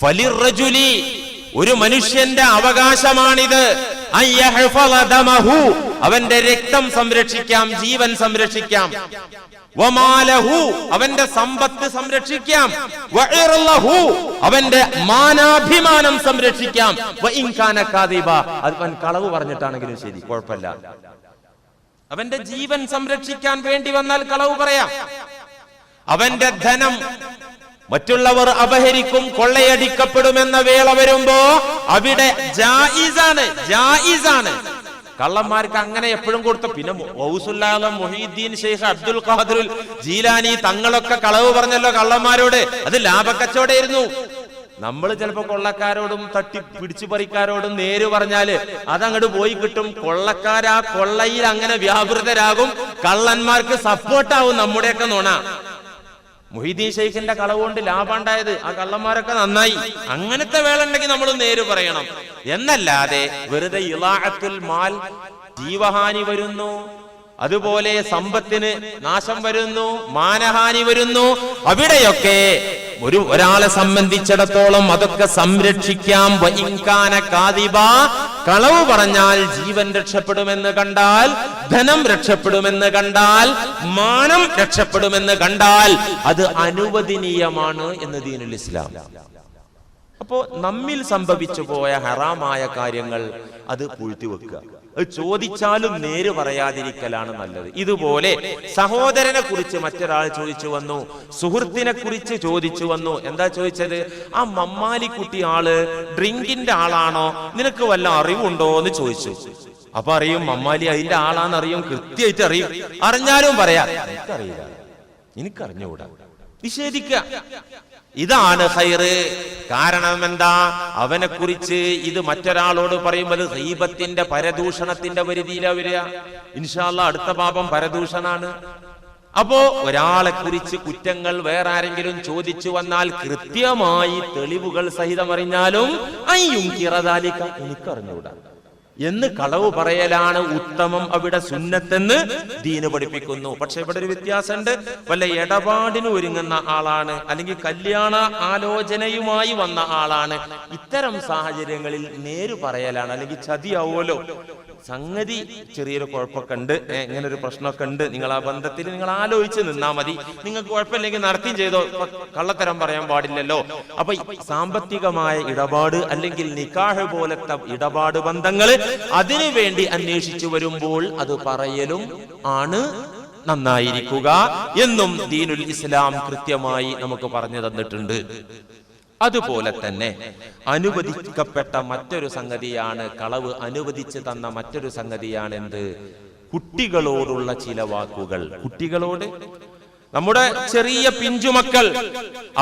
ഫലിറജുലി ഒരു മനുഷ്യന്റെ അവകാശമാണിത്. അവന്റെ രക്തം സംരക്ഷിക്കാം ജീവൻ സംരക്ഷിക്കാം. വമാലഹു അവന്റെ സമ്പത്ത് സംരക്ഷിക്കാം. അവന്റെ മാനാഭിമാനം സംരക്ഷിക്കാം. അവൻ കളവ് പറഞ്ഞിട്ടാണെങ്കിലും ശരി കുഴപ്പമില്ല. അവന്റെ ജീവൻ സംരക്ഷിക്കാൻ വേണ്ടി വന്നാൽ കളവ് പറയാം. അവന്റെ ധനം മറ്റുള്ളവർ അപഹരിക്കും കൊള്ളയടിക്കപ്പെടുമെന്ന വേള വരുമ്പോ അവിടെ ജായിസാണ് ജായിസാണ്. കള്ളന്മാർക്ക് അങ്ങനെ എപ്പോഴും കൊടുത്ത പിന്നെ ഔസുല്ലാലം മൊഹീദ്ദീൻ ഷെയ്ഖ് അബ്ദുൽ ഖാദുൽ ജീലാനി തങ്ങളൊക്കെ കളവ് പറഞ്ഞല്ലോ കള്ളന്മാരോട്. അത് ലാഭക്കച്ചവടായിരുന്നു നമ്മൾ ചിലപ്പോ കൊള്ളക്കാരോടും തട്ടി പിടിച്ചു പറിക്കാരോടും നേര് പറഞ്ഞാൽ അതങ്ങട് പോയി കിട്ടും. കൊള്ളക്കാരാ കൊള്ളയിൽ അങ്ങനെ വ്യാപൃതരാകും. കള്ളന്മാർക്ക് സപ്പോർട്ടാവും നമ്മുടെയൊക്കെ നുണ. മൊഹീദ്ദീൻ ഷെയ്ഖിന്റെ കളവ് കൊണ്ട് ലാഭം ഉണ്ടായത് ആ കള്ളന്മാരൊക്കെ നന്നായി. അങ്ങനത്തെ വേള ഉണ്ടെങ്കിൽ നമ്മൾ നേര് പറയണം. എന്നല്ലാതെ വെറുതെ ഇളാഹത്തുൽ മാൽ ജീവഹാനി വരുന്നു അതുപോലെ സമ്പത്തിന് നാശം വരുന്നു മാനഹാനി വരുന്നു അവിടെയൊക്കെ ഒരു ഒരാളെ സംബന്ധിച്ചിടത്തോളം അതൊക്കെ സംരക്ഷിക്കാം. വഹിക്കാന കാതിബ. കളവ് പറഞ്ഞാൽ ജീവൻ രക്ഷപ്പെടുമെന്ന് കണ്ടാൽ ധനം രക്ഷപ്പെടുമെന്ന് കണ്ടാൽ മാനം രക്ഷപ്പെടുമെന്ന് കണ്ടാൽ അത് അനുവദനീയമാണ് എന്ന് ദീനുൽ ഇസ്ലാം. അപ്പോ നമ്മിൽ സംഭവിച്ചു പോയ ഹറാമായ കാര്യങ്ങൾ അത് പൂഴ്ത്തി വെക്കുക. അത് ചോദിച്ചാലും നേര് പറയാതിരിക്കലാണ് നല്ലത്. ഇതുപോലെ സഹോദരനെ കുറിച്ച് മറ്റൊരാൾ ചോദിച്ചു വന്നു സുഹൃത്തിനെ കുറിച്ച് ചോദിച്ചു വന്നു. എന്താ ചോദിച്ചത്? ആ മമ്മാലിക്കുട്ടി ആൾ ഡ്രിങ്കിന്റെ ആളാണോ? നിനക്ക് വല്ല അറിവുണ്ടോ എന്ന് ചോദിച്ചു. അപ്പൊ അറിയും മമ്മാലി അതിന്റെ ആളാന്ന് അറിയും കൃത്യമായിട്ട് അറിയും. അറിഞ്ഞാലും പറയാം. എനിക്കറിയില്ല. എനിക്കറിഞ്ഞുകൂടാ. നിഷേധിക്കുക ഇതാണ് ഹൈറ് കാരണം എന്താ അവനെ കുറിച്ച് ഇത് മറ്റൊരാളോട് പറയുമ്പോൾ ഹൈബത്തിന്റെ പരദൂഷണത്തിന്റെ പരിധിയിലാ വരിക. ഇൻഷാല്ല അടുത്ത പാപം പരദൂഷണാണ്. അപ്പോ ഒരാളെ കുറിച്ച് കുറ്റങ്ങൾ വേറെ ആരെങ്കിലും ചോദിച്ചു വന്നാൽ കൃത്യമായി തെളിവുകൾ സഹിതം അറിഞ്ഞാലും അയ്യും കിറതാലിക്ക എനിക്കറിഞ്ഞൂടാ. എന്ന് കളവ് പറയലാണ് ഉത്തമം അവിടെ സുന്നത്തെന്ന് ദീന് പഠിപ്പിക്കുന്നു. പക്ഷെ ഇവിടെ ഒരു വ്യത്യാസമുണ്ട്. വല്ല ഇടപാടിന് ഒരുങ്ങുന്ന ആളാണ് അല്ലെങ്കിൽ കല്യാണ ആലോചനയുമായി വന്ന ആളാണ്. ഇത്തരം സാഹചര്യങ്ങളിൽ നേര് പറയലാണ് അല്ലെങ്കിൽ ചതിയാവുമല്ലോ. സംഗതി. ചെറിയൊരു കുഴപ്പമൊക്കെ ഉണ്ട്. ഇങ്ങനെ ഒരു പ്രശ്നമൊക്കെ ഉണ്ട്. നിങ്ങൾ ആ ബന്ധത്തിൽ നിങ്ങൾ ആലോചിച്ച് നിന്നാ മതി. നിങ്ങൾക്ക് കുഴപ്പമില്ലെങ്കിൽ നടത്തിയും ചെയ്തോ. കള്ളത്തരം പറയാൻ പാടില്ലല്ലോ. അപ്പൊ സാമ്പത്തികമായ ഇടപാട് അല്ലെങ്കിൽ നിക്കാഹ് പോലത്തെ ഇടപാട് ബന്ധങ്ങൾ അതിനു വേണ്ടി അന്വേഷിച്ചു വരുമ്പോൾ അത് പറയലും ആണ്. നന്നായിരിക്കുക എന്നും ദീനുൽ ഇസ്ലാം കൃത്യമായി നമുക്ക് പറഞ്ഞു തന്നിട്ടുണ്ട്. അതുപോലെ തന്നെ അനുവദിക്കപ്പെട്ട മറ്റൊരു സംഗതിയാണ് കളവ്. അനുവദിച്ച് തന്ന മറ്റൊരു സംഗതിയാണ് എന്ത് കുട്ടികളോടുള്ള ചില വാക്കുകൾ. കുട്ടികളോട്? നമ്മുടെ ചെറിയ പിഞ്ചുമക്കൾ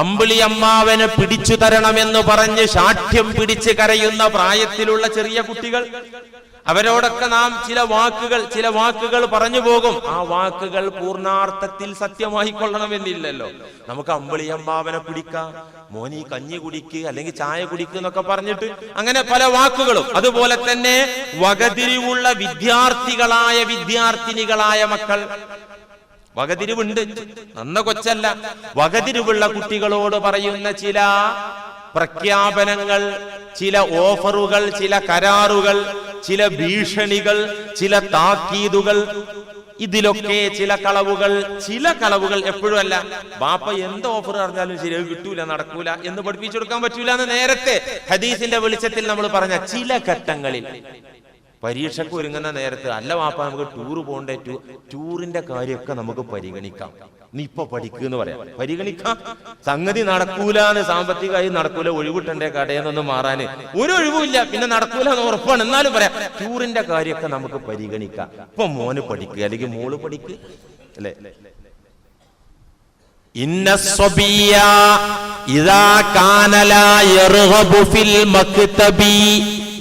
അമ്പിളി അമ്മാവനെ പിടിച്ചു തരണമെന്ന് പറഞ്ഞ് ശാഠ്യം പിടിച്ച് കരയുന്ന പ്രായത്തിലുള്ള ചെറിയ കുട്ടികൾ അവരോടൊക്കെ നാം ചില വാക്കുകൾ ചില വാക്കുകൾ പറഞ്ഞു പോകും. ആ വാക്കുകൾ പൂർണാർത്ഥത്തിൽ സത്യമായി കൊള്ളണമെന്നില്ലല്ലോ നമുക്ക് അമ്പിളി അമ്മാവനെ പിടിക്കാം മോനി കഞ്ഞി കുടിക്ക് അല്ലെങ്കിൽ ചായ കുടിക്കുക എന്നൊക്കെ പറഞ്ഞിട്ട് അങ്ങനെ പല വാക്കുകളും. അതുപോലെ തന്നെ വകതിരിവുള്ള വിദ്യാർത്ഥികളായ വിദ്യാർത്ഥിനികളായ മക്കൾ. വകതിരിവുണ്ട്. നന്ന കൊച്ചല്ല. വകതിരിവുള്ള കുട്ടികളോട് പറയുന്ന ചില പ്രഖ്യാപനങ്ങൾ ചില ഓഫറുകൾ ചില കരാറുകൾ ചില ഭീഷണികൾ ചില താക്കീതുകൾ ഇതിലൊക്കെ ചില കളവുകൾ ചില കളവുകൾ എപ്പോഴും അല്ല. ബാപ്പ എന്ത് ഓഫർ അറിഞ്ഞാലും ശരി കിട്ടൂല നടക്കൂല എന്ന് പഠിപ്പിച്ചു കൊടുക്കാൻ പറ്റൂല എന്ന് നേരത്തെ ഹദീസിന്റെ വെളിച്ചത്തിൽ നമ്മൾ പറഞ്ഞ ചില ഘട്ടങ്ങളിൽ. പരീക്ഷയ്ക്ക് ഒരുങ്ങുന്ന നേരത്ത് അല്ല വാപ്പ നമുക്ക് ടൂർ പോകണ്ടേ ടൂ ടൂറിന്റെ കാര്യമൊക്കെ നമുക്ക് പരിഗണിക്കാം നീ ഇപ്പൊ പഠിക്കുന്ന് പറയാം പരിഗണിക്കാം സംഗതി നടക്കൂലാന്ന് സാമ്പത്തികമായി നടക്കൂല ഒഴിവിട്ടണ്ടേ കടയെന്നൊന്നും മാറാന് ഒരു ഒഴിവുമില്ല പിന്നെ നടക്കൂല എന്ന് ഉറപ്പാണ് എന്നാലും പറയാം ടൂറിന്റെ കാര്യമൊക്കെ നമുക്ക് പരിഗണിക്കാം ഇപ്പൊ മോന് പഠിക്കുക അല്ലെങ്കിൽ മോള് പഠിക്കുക അല്ലേ إن الصبي إذا كان لا يرغب في المكتب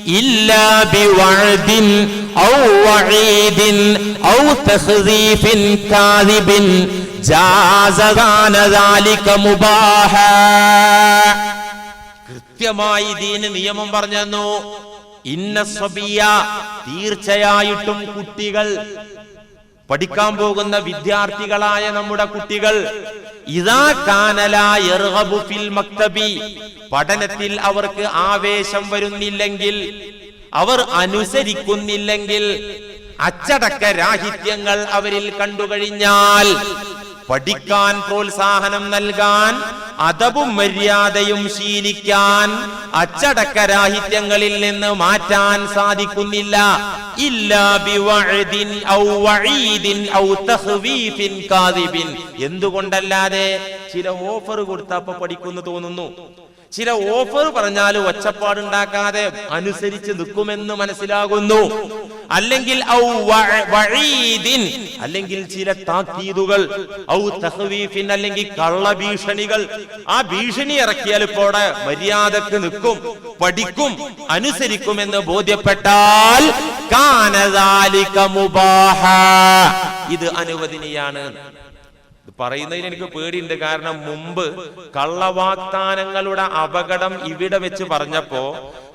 إلا بوعد أو وعيد أو تخذيف كاذب جاز كان ذلك مباحا കൃത്യമായി ദീന് നിയമം പറഞ്ഞു ഇന്ന സ്വബിയ തീർച്ചയായിട്ടും കുട്ടികൾ പഠിക്കാൻ പോകുന്ന വിദ്യാർത്ഥികളായ നമ്മുടെ കുട്ടികൾ ഇതാ കാനല ഫിൽ മക്തബി. പഠനത്തിൽ അവർക്ക് ആവേശം വരുന്നില്ലെങ്കിൽ അവർ അനുസരിക്കുന്നില്ലെങ്കിൽ അച്ചടക്ക രാഹിത്യങ്ങൾ അവരിൽ കണ്ടുകഴിഞ്ഞാൽ പഠിക്കാൻ പ്രോത്സാഹനം നൽകാൻ അതവും മര്യാദയും ശീലിക്കാൻ അച്ചടക്ക രാഹിത്യങ്ങളിൽ നിന്ന് മാറ്റാൻ സാധിക്കുന്നില്ല. എന്തുകൊണ്ടല്ലാതെ ചില ഓഫർ കൊടുത്തപ്പോ പഠിക്കുന്നു തോന്നുന്നു. ചില ഓഫർ പറഞ്ഞാൽ ഒച്ചപ്പാടുണ്ടാക്കാതെ അനുസരിച്ച് നിൽക്കുമെന്ന് മനസ്സിലാകുന്നു. അല്ലെങ്കിൽ അല്ലെങ്കിൽ ചില താക്കീതുകൾ ഔ അല്ലെങ്കിൽ കള്ള ഭീഷണികൾ. ആ ഭീഷണി ഇറക്കിയാൽ ഇപ്പോൾ മര്യാദയ്ക്ക് നിൽക്കും പഠിക്കും അനുസരിക്കുമെന്ന് ബോധ്യപ്പെട്ടാൽ മുബാഹ. ഇത് അനുവദനീയാണ്. ഇത് പറയുന്നതിന് എനിക്ക് പേടിയുണ്ട്. കാരണം മുമ്പ് കള്ളവാഗ്ദാനങ്ങളുടെ അപകടം ഇവിടെ വെച്ച് പറഞ്ഞപ്പോ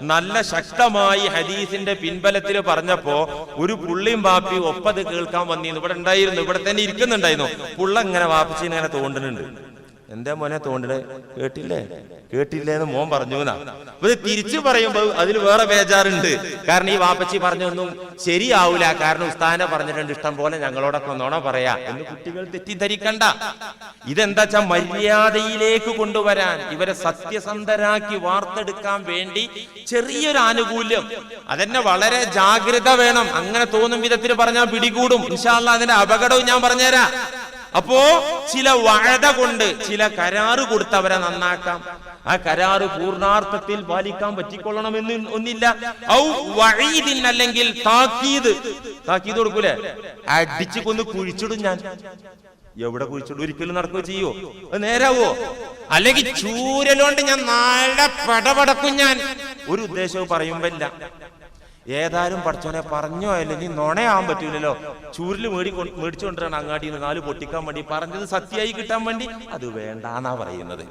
നല്ല ശക്തമായി ഹദീസിന്റെ പിൻബലത്തിൽ പറഞ്ഞപ്പോ ഒരു പുള്ളിയും ബാപ്പി ഒപ്പത് കേൾക്കാൻ വന്നിരുന്നു. ഇവിടെ ഉണ്ടായിരുന്നു ഇവിടെ തന്നെ ഇരിക്കുന്നുണ്ടായിരുന്നു. പുള്ള ഇങ്ങനെ വാപ്പിച്ചിങ്ങനെ തോണ്ടുന്നുണ്ട്. എന്താ മോനെ തോണ്ടത് കേട്ടില്ലേ? കേട്ടില്ലേ എന്ന് മോൻ പറഞ്ഞു ഇത് തിരിച്ചു പറയുമ്പോ അതിൽ വേറെ ബേജാറുണ്ട്. കാരണം ഈ വാപ്പച്ചി പറഞ്ഞൊന്നും ശരിയാവൂല. കാരണം ഉസ്താനെ പറഞ്ഞിട്ടുണ്ട് ഇഷ്ടം പോലെ ഞങ്ങളോടൊക്കെ നോണ പറയാ. എന്ന് കുട്ടികൾ തെറ്റിദ്ധരിക്കണ്ട. ഇതെന്താ വെച്ചാ മര്യാദയിലേക്ക് കൊണ്ടുവരാൻ ഇവരെ സത്യസന്ധരാക്കി വാർത്തെടുക്കാൻ വേണ്ടി ചെറിയൊരു ആനുകൂല്യം. അതെന്നെ വളരെ ജാഗ്രത വേണം. അങ്ങനെ തോന്നും വിധത്തിൽ പറഞ്ഞാൽ പിടികൂടും. ഇൻഷാല്ല അതിന്റെ അപകടവും ഞാൻ പറഞ്ഞുതരാം. അപ്പോ ചില വഴത കൊണ്ട് ചില കരാറ് കൊടുത്തവരെ നന്നാക്കാം. ആ കരാറ് പൂർണാർത്ഥത്തിൽ പാലിക്കാൻ പറ്റിക്കൊള്ളണമെന്ന് ഒന്നില്ല. ഔ വഴീതിൻ അല്ലെങ്കിൽ താക്കീത് താക്കീത് കൊടുക്കൂലെ? അടിച്ചു കൊന്ന് കുഴിച്ചിടും ഞാൻ. എവിടെ കുഴിച്ചിടും? ഒരിക്കലും നടക്കുകയോ ചെയ്യോ? നേരാവോ? അല്ലെങ്കിൽ ചൂരലോണ്ട് ഞാൻ നാളെ പടപടക്കും ഞാൻ. ഒരു ഉദ്ദേശവും പറയുമ്പല്ല. ഏതായാലും പഠിച്ചോനെ പറഞ്ഞോ അല്ലെങ്കിൽ നുണയാവാൻ പറ്റൂലല്ലോ. ചൂരിൽ മേടി മേടിച്ചുകൊണ്ടിരാണ് അങ്ങാടിയിൽ നിന്ന് നാല് പൊട്ടിക്കാൻ വേണ്ടി. പറഞ്ഞത് സത്യമായി കിട്ടാൻ വേണ്ടി. അത് വേണ്ടാന്നാ പറയുന്നത്.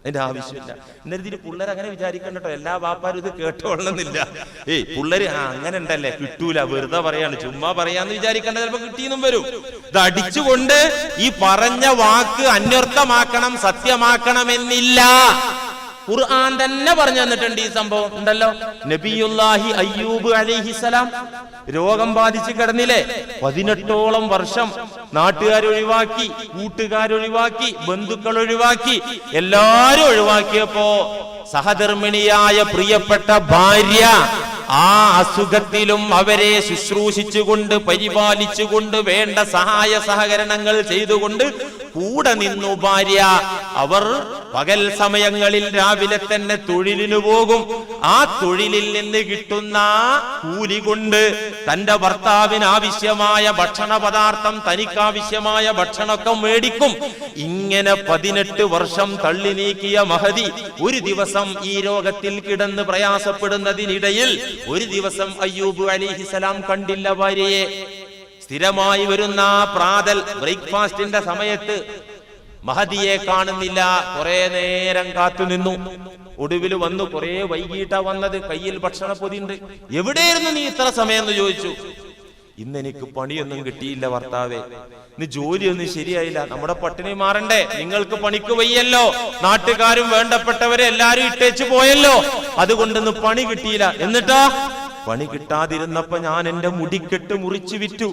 അതിന്റെ ആവശ്യമില്ല. എന്നിട്ട് പിള്ളേർ അങ്ങനെ വിചാരിക്കണ്ടോ എല്ലാ വാപ്പാരും ഇത് കേട്ടോളണമെന്നില്ല. ഏയ് പിള്ളേര് ആ അങ്ങനെ ഉണ്ടല്ലേ? കിട്ടൂല. വെറുതെ പറയാണ്. ചുമ്മാ പറയാന്ന് വിചാരിക്കേണ്ട. ചിലപ്പോ കിട്ടിയെന്നും വരും. ഇത് അടിച്ചുകൊണ്ട് ഈ പറഞ്ഞ വാക്ക് അന്വർത്ഥമാക്കണം സത്യമാക്കണമെന്നില്ല. ഖുർആൻ തന്നെ പറഞ്ഞു തന്നിട്ടുണ്ട് ഈ സംഭവം. ഉണ്ടല്ലോ? നബിയുല്ലാഹി അയ്യൂബ് അലൈഹിസ്സലാം രോഗം ബാധിച്ച് കിടന്നില്ലേ? പതിനെട്ടോളം വർഷം നാട്ടുകാരൊഴിവാക്കി കൂട്ടുകാരൊഴിവാക്കി ബന്ധുക്കൾ ഒഴിവാക്കി എല്ലാരും ഒഴിവാക്കിയപ്പോ സഹധർമ്മിണിയായ പ്രിയപ്പെട്ട ഭാര്യ ആ അസുഖത്തിലും അവരെ ശുശ്രൂഷിച്ചുകൊണ്ട് പരിപാലിച്ചുകൊണ്ട് വേണ്ട സഹായ സഹകരണങ്ങൾ ചെയ്തുകൊണ്ട് കൂടെ നിന്നു ഭാര്യ. അവർ പകൽ സമയങ്ങളിൽ രാവിലെ തന്നെ തൊഴിലിനു പോകും. ആ തൊഴിലിൽ നിന്ന് കിട്ടുന്ന കൂലി കൊണ്ട് തന്റെ ഭർത്താവിന് ആവശ്യമായ ഭക്ഷണ പദാർത്ഥം തനിക്കാവശ്യമായ ഭക്ഷണമൊക്കെ മേടിക്കും. ഇങ്ങനെ പതിനെട്ട് വർഷം തള്ളി നീക്കിയ മഹതി ഒരു ദിവസം ഈ രോഗത്തിൽ കിടന്ന് പ്രയാസപ്പെടുന്നതിനിടയിൽ ഒരു ദിവസം അയ്യൂബ് അലിഹിസലാം കണ്ടില്ല ഭാര്യയെ. സ്ഥിരമായി വരുന്ന പ്രാതൽ ബ്രേക്ക്ഫാസ്റ്റിന്റെ സമയത്ത് മഹതിയെ കാണുന്നില്ല. കുറെ നേരം കാത്തു നിന്നു. ഒടുവിൽ വന്നു. കുറെ വൈകിട്ടാ വന്നത്. കയ്യിൽ ഭക്ഷണ പൊതിണ്ട് എവിടെയായിരുന്നു നീ ഇത്ര സമയം എന്ന് ചോദിച്ചു. ഇന്ന് എനിക്ക് പണിയൊന്നും കിട്ടിയില്ല ഭർത്താവെ. ഇന്ന് ജോലിയൊന്നും ശരിയായില്ല. നമ്മുടെ പട്ടിണി മാറണ്ടേ. നിങ്ങൾക്ക് പണിക്ക് വയ്യല്ലോ. നാട്ടുകാരും വേണ്ടപ്പെട്ടവരെ എല്ലാരും ഇട്ടേച്ചു പോയല്ലോ. അതുകൊണ്ടൊന്നും പണി കിട്ടിയില്ല. എന്നിട്ടാ? പണി കിട്ടാതിരുന്നപ്പോ ഞാൻ എന്റെ മുടിക്കെട്ട് മുറിച്ചു വിറ്റു.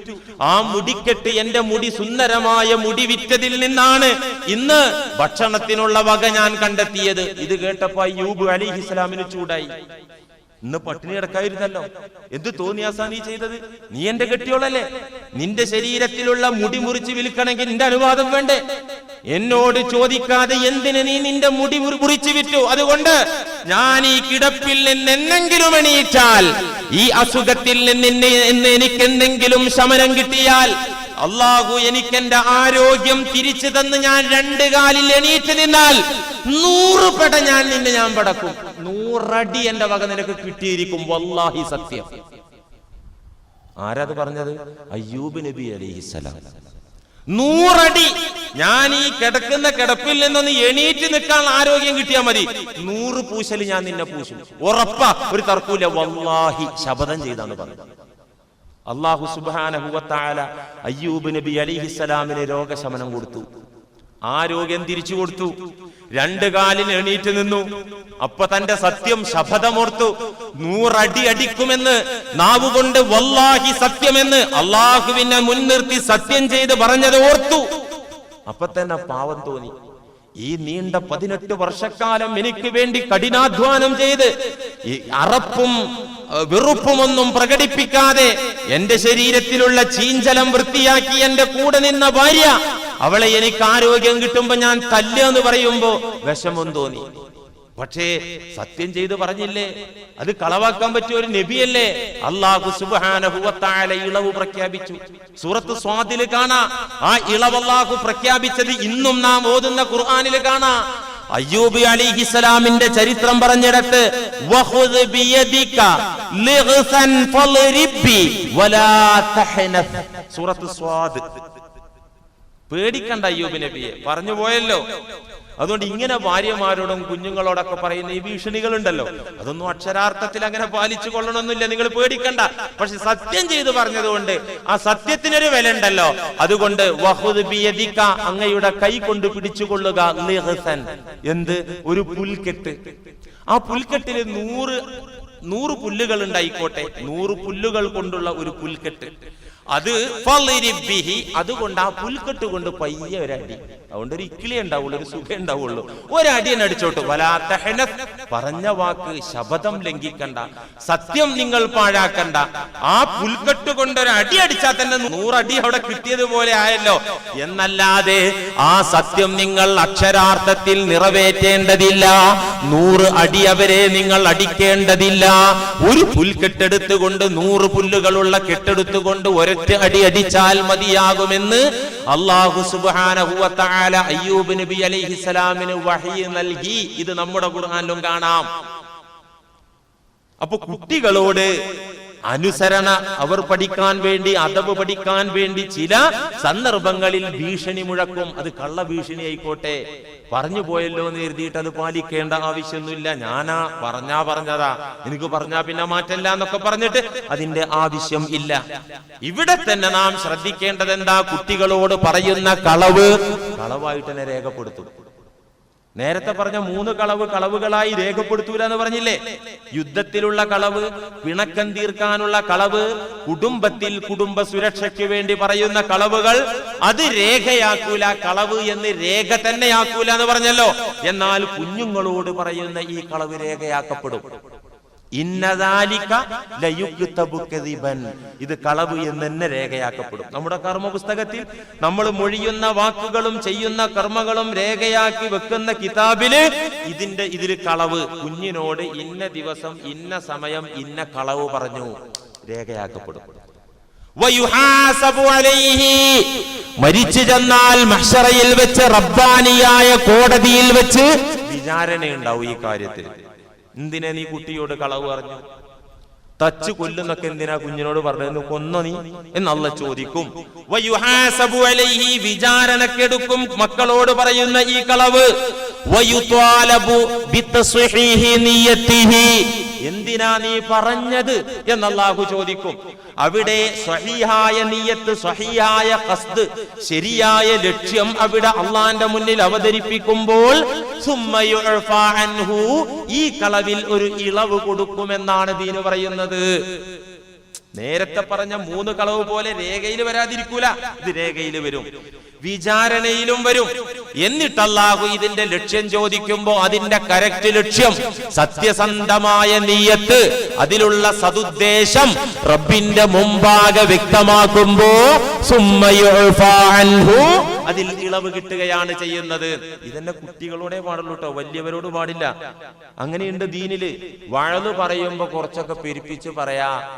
ആ മുടിക്കെട്ട് എന്റെ മുടി സുന്ദരമായ മുടി വിറ്റതിൽ നിന്നാണ് ഇന്ന് ഭക്ഷണത്തിനുള്ള വക ഞാൻ കണ്ടെത്തിയത്. ഇത് കേട്ടപ്പോ യൂബ് അലി ഇസ്ലാമിന് ചൂടായി. ഇന്ന് പട്ടിണി കിടക്കായിരുന്നല്ലോ. എന്ത് തോന്നിയാസാ നീ ചെയ്തത്? നീ എന്റെ കെട്ടിയോളല്ലേ? നിന്റെ ശരീരത്തിലുള്ള മുടി മുറിച്ച് വിൽക്കണമെങ്കിൽ നിന്റെ അനുവാദം വേണ്ടേ? എന്നോട് ചോദിക്കാതെ എന്തിന് നീ നിന്റെ മുടി മുറിച്ചു വിറ്റു? അതുകൊണ്ട് ഞാൻ ഈ കിടപ്പിൽ നിന്ന് എന്നെങ്കിലും എണീറ്റാൽ ഈ അസുഖത്തിൽ നിന്ന് എനിക്ക് എന്തെങ്കിലും ശമനം കിട്ടിയാൽ അള്ളാഹു എനിക്ക് എന്റെ ആരോഗ്യം തിരിച്ചു തന്ന് ഞാൻ രണ്ട് കാലിൽ എണീറ്റ് നിന്നാൽ നൂറ് പട ഞാൻ നിന്നെ ഞാൻ പടക്കും. നൂറടി എന്റെ വക നിനക്ക് കിട്ടിയിരിക്കും. വല്ലാഹി സത്യം. ആരാത് പറഞ്ഞത്? അയ്യൂബ് നബി അലിഹിസലാം നൂറടി. ഞാൻ ഈ കിടക്കുന്ന കിടപ്പിൽ നിന്നൊന്ന് എണീറ്റ് നിൽക്കാൻ ആരോഗ്യം കിട്ടിയാൽ മതി. നൂറ് പൂശൽ ഞാൻ നിന്നെ പൂശും. ഉറപ്പാ ഒരു തർക്കൂല വല്ലാഹി ശപഥം ചെയ്താന്ന് പറഞ്ഞു. അള്ളാഹു സുബാനഹുവത്താല അയ്യൂബ് നബി അലിഹിസലാമിന് രോഗശമനം കൊടുത്തു. ആ രോഗം തിരിച്ചു കൊടുത്തു. രണ്ട് കാലിൽ എണീറ്റ് നിന്നു. അപ്പൊ തന്റെ സത്യം ശപഥമോർത്തു. നൂറടി അടിക്കുമെന്ന് നാവുകൊണ്ട് വല്ലാഹി സത്യമെന്ന് അള്ളാഹുവിനെ മുൻനിർത്തി സത്യം ചെയ്ത് പറഞ്ഞത് ഓർത്തു. അപ്പൊ തന്നെ പാവം തോന്നി. ഈ നീണ്ട പതിനെട്ട് വർഷക്കാലം എനിക്ക് വേണ്ടി കഠിനാധ്വാനം ചെയ്ത് ഈ അറപ്പും വെറുപ്പും വെറുപ്പുമൊന്നും പ്രകടിപ്പിക്കാതെ എന്റെ ശരീരത്തിലുള്ള ചീഞ്ചലം വൃത്തിയാക്കി എന്റെ കൂടെ നിന്ന ഭാര്യ അവളെ എനിക്ക് ആരോഗ്യം കിട്ടുമ്പോ ഞാൻ തല്ല എന്ന് പറയുമ്പോ വിഷമം തോന്നി. പക്ഷേ സത്യം ചെയ്ത് പറഞ്ഞില്ലേ? അത് കളവാക്കാൻ പറ്റിയ ഒരു നബിയല്ലേ? അള്ളാഹു സുബാനഹുവത്തായ ഇളവ് പ്രഖ്യാപിച്ചു. സൂറത്ത് സ്വാതിൽ കാണാ. ആ ഇളവ് അള്ളാഹു പ്രഖ്യാപിച്ചത് ഇന്നും നാം ഓതുന്ന ഖുർആാനിൽ കാണാ. അയ്യൂബ് അലിഹിസലാമിന്റെ ചരിത്രം പറഞ്ഞിടത്ത് സൂറത്ത് സ്വാദ്. പേടിക്കണ്ട അയ്യൂബ് നബിയെ പറഞ്ഞു പോയല്ലോ. അതുകൊണ്ട് ഇങ്ങനെ ഭാര്യമാരോടും കുഞ്ഞുങ്ങളോടൊക്കെ പറയുന്ന ഈ ഭീഷണികളുണ്ടല്ലോ. അതൊന്നും അക്ഷരാർത്ഥത്തിൽ അങ്ങനെ പാലിച്ചു കൊള്ളണമെന്നില്ല നിങ്ങൾ പേടിക്കണ്ട. പക്ഷെ സത്യം ചെയ്തു പറഞ്ഞതുകൊണ്ട് ആ സത്യത്തിനൊരു വില ഉണ്ടല്ലോ അതുകൊണ്ട് അങ്ങയുടെ കൈ കൊണ്ട് പിടിച്ചുകൊള്ളുക കൊള്ളുക എന്ത്? ഒരു പുൽക്കെട്ട്. ആ പുൽക്കെട്ടിൽ നൂറ് നൂറ് പുല്ലുകൾ ഉണ്ടായിക്കോട്ടെ. നൂറ് പുല്ലുകൾ കൊണ്ടുള്ള ഒരു പുൽക്കെട്ട്. അത്. അതുകൊണ്ട് ആ പുൽക്കെട്ട് കൊണ്ട് പയ്യെ ഒരടി അതുകൊണ്ട് ഒരു ഇക്കിളി ഉണ്ടാവുള്ളൂ ഒരു സുഖം ഉണ്ടാവുള്ളൂ. ഒരടിയൻ അടിച്ചോട്ട്. വലാത്ത. പറഞ്ഞ വാക്ക് ശബദം ലംഘിക്കണ്ട സത്യം നിങ്ങൾ പാഴാക്കണ്ട. ആ പുൽക്കെട്ട് കൊണ്ട് ഒരു അടി അടിച്ചാൽ തന്നെ നൂറടി അവിടെ കിട്ടിയതുപോലെ ആയല്ലോ. എന്നല്ലാതെ ആ സത്യം നിങ്ങൾ അക്ഷരാർത്ഥത്തിൽ നിറവേറ്റേണ്ടതില്ല. നൂറ് അടി അവരെ നിങ്ങൾ അടിക്കേണ്ടതില്ല. ഒരു പുൽക്കെട്ടെടുത്തുകൊണ്ട് നൂറ് പുല്ലുകളുള്ള കെട്ടെടുത്തുകൊണ്ട് ഒരൊറ്റ അടി അടിച്ചാൽ മതിയാകുമെന്ന് അള്ളാഹു സുബാനഹുവത്തായ അയ്യൂബ് നബി അലൈഹിസ്സലാമിന് വഹി നൽകി. ഇത് നമ്മുടെ ഖുർആനിലും കാണാം. അപ്പൊ കുട്ടികളോട് അനുസരണ അവർ പഠിക്കാൻ വേണ്ടി അതവ് പഠിക്കാൻ വേണ്ടി ചില സന്ദർഭങ്ങളിൽ ഭീഷണി മുഴക്കും. അത് കള്ള ഭീഷണി ആയിക്കോട്ടെ. പറഞ്ഞു പോയല്ലോ എന്ന് കരുതിയിട്ട് അത് പാലിക്കേണ്ട ആവശ്യമൊന്നുമില്ല. ഞാനാ പറഞ്ഞാ പറഞ്ഞതാ. എനിക്ക് പറഞ്ഞാ പിന്നെ മാറ്റല്ല എന്നൊക്കെ പറഞ്ഞിട്ട് അതിന്റെ ആവശ്യം ഇല്ല. ഇവിടെ തന്നെ നാം ശ്രദ്ധിക്കേണ്ടത് എന്താ കുട്ടികളോട് പറയുന്ന കളവ് കളവായിട്ട് തന്നെ രേഖപ്പെടുത്തും. നേരത്തെ പറഞ്ഞ മൂന്ന് കളവ് കളവുകളായി രേഖപ്പെടുത്തൂല എന്ന് പറഞ്ഞില്ലേ യുദ്ധത്തിലുള്ള കളവ് പിണക്കം തീർക്കാനുള്ള കളവ് കുടുംബത്തിൽ കുടുംബ സുരക്ഷയ്ക്ക് വേണ്ടി പറയുന്ന കളവുകൾ അത് രേഖയാക്കൂല കളവ് എന്ന് രേഖ തന്നെയാക്കൂല എന്ന് പറഞ്ഞല്ലോ എന്നാൽ കുഞ്ഞുങ്ങളോട് പറയുന്ന ഈ കളവ് രേഖയാക്കപ്പെടും. ഇത് കളവ് എന്ന് തന്നെ രേഖയാക്കപ്പെടും. നമ്മുടെ കർമ്മ പുസ്തകത്തിൽ നമ്മൾ മൊഴിയുന്ന വാക്കുകളും ചെയ്യുന്ന കർമ്മങ്ങളും രേഖയാക്കി വെക്കുന്ന കിതാബിൽ ഇതിന്റെ ഇതിൽ കളവ്. കുഞ്ഞിനോട് ഇന്ന ദിവസം ഇന്ന സമയം ഇന്ന കളവ് പറഞ്ഞു. രേഖയാക്കപ്പെടും. മരിച്ചു ചെന്നാൽ മഷറയിൽ വെച്ച് റബ്ബാനിയായ കോടതിയിൽ വെച്ച് വിചാരണയുണ്ടാവും ഈ കാര്യത്തിൽ. എന്തിനാ നീ കുട്ടിയോട് കളവ് പറഞ്ഞു? തച്ചു കൊല്ലുന്നൊക്കെ എന്തിനാ കുഞ്ഞിനോട് പറഞ്ഞു കൊന്ന നീ? എന്നല്ല ചോദിക്കും. വിചാരണക്കെടുക്കും മക്കളോട് പറയുന്ന ഈ കളവ്. എന്തിനാ നീ പറഞ്ഞത് എന്നല്ലാഹു ചോദിക്കും അവിടെ സ്വഹീഹായ നീയത്ത് സ്വഹീഹായ ഖസ്ദ് ശരിയായ ലക്ഷ്യം അവിടെ അള്ളാന്റെ മുന്നിൽ അവതരിപ്പിക്കുമ്പോൾ. ഈ കളവിൽ ഒരു ഇളവ് കൊടുക്കുമെന്നാണ് ദീന് പറയുന്നത് നേരത്തെ പറഞ്ഞ മൂന്ന് കളവ് പോലെ രേഖയിൽ വരാതിരിക്കൂല. ഇത് രേഖയിൽ വരും. വിചാരണയിലും വരും. എന്നിട്ട് അല്ലാഹു ഇതിന്റെ ലക്ഷ്യം ചോദിക്കുമ്പോ അതിന്റെ കറക്റ്റ് ലക്ഷ്യം സത്യസന്ധമായ നീയത്ത് അതിലുള്ള സതുദ്ദേശം റബ്ബിന്റെ മുമ്പാകെ വ്യക്തമാക്കുമ്പോ അതിൽ ഇളവ് കിട്ടുകയാണ് ചെയ്യുന്നത്. ഇതെന്നെ കുട്ടികളോടെ പാടുള്ളൂ വലിയവരോട് പാടില്ല. അങ്ങനെയുണ്ട് ദീനിൽ. വഴന്ന് പറയുമ്പോ കുറച്ചൊക്കെ പെരുപ്പിച്ച് പറയാ